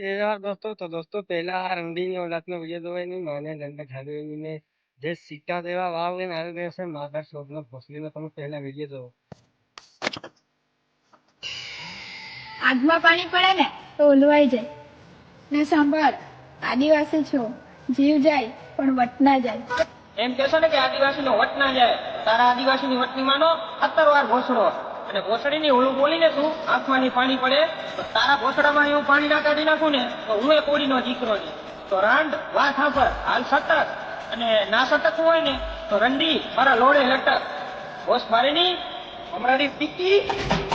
દોસ્તો તો દોસ્તો પહેલા આ રંડીની ઓલાદનો જોવાય નહીં માને દંડ ખાધુને જે સિક્કા દેવા વાવ લઈને આવી ગયો છે માધર શોધનો ભોસલીનો તમે પહેલા વીડિયો જોવો આગમાં પાણી પડે ને તો ઓલવાઈ જાય ને સાંભળ આદિવાસી છો જીવ જાય પણ વટ ના જાય એમ કહેશો ને કે આદિવાસી નો વટ ના જાય તારા આદિવાસી ની વટની માનો અત્તરવાર ભોસડો. અને ભોસડી ની ઓલું બોલીને તું આંખમાંથી પાણી પડે તો તારા ભોસડામાં એવું પાણી ના કાઢી નાખું ને તો હું એ કોડીનો દીકરો નહીં તો રાંડ વાત સાંભળ હાલ સતત અને ના સતત હોય ને તો રંડી મારા લોડે લટક હોશ મારે ની હમણાં ટીકી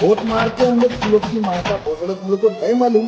वोट मारते हम लोग लोग की मारता भोसड़े तुम लोग को नहीं मालूम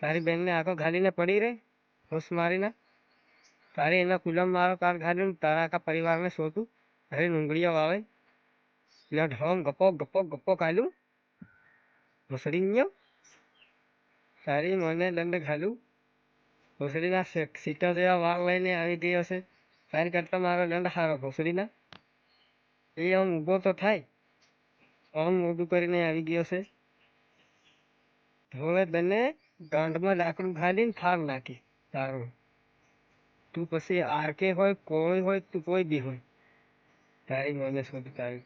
તારી બેનને આખો ઘાલીને પડી રહે હોશ મારીને. તારે એના કુલમ મારો કાર ખાધું તારા આખા પરિવારને શોધું. તારી ડુંગળીઓ વાવે. પેલા ઢોમ ગપો ગપો ગપો કાઢું ભોસડી ગયો તારી મને દંડ ખાલું ઘોસડીના સીટો જેવા વાળ લઈને આવી ગયો છે. તારી કરતાં મારો દંડ સારો, ભોસડીના. એ આમ ઊભો તો થાય. આમ મોઢું કરીને આવી ગયો છે. ધોળે તને ગાંઠમાં લાકડું ખાલીને ફાર નાખી. તારું. તું પછી આરકે હોય કોઈ હોય, તું કોઈ બી હોય. તારી મને શોધ તારી.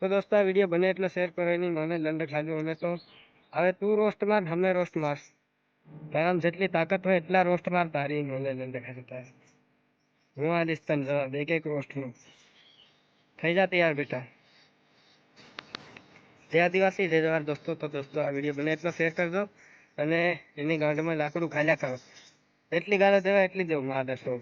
તો દોસ્તો, આ વીડિયો બને એટલો શેર કરો નહીં મને દંડ ખાધો અને તો હવે તું રોસ્ટ માર, હમને રોસ્ટ માર. તારામાં જેટલી તાકાત હોય એટલા રોસ્ટ માર, તારી મને દંડ ખાધો તારી. હું આ દઈશ તને જવાબ, એક એક રોસ્ટનું થઈ જા તૈયાર, બેટા. જય આદિવાસી, જય જવાહર દોસ્તો. તો દોસ્તો, આ વીડિયો બને એટલો શેર કરજો. અને એની ગાંઠમાં લાકડું ખાલ્યા કરો એટલી ગાળો દેવાય એટલી દેવું મારા દોસ્તો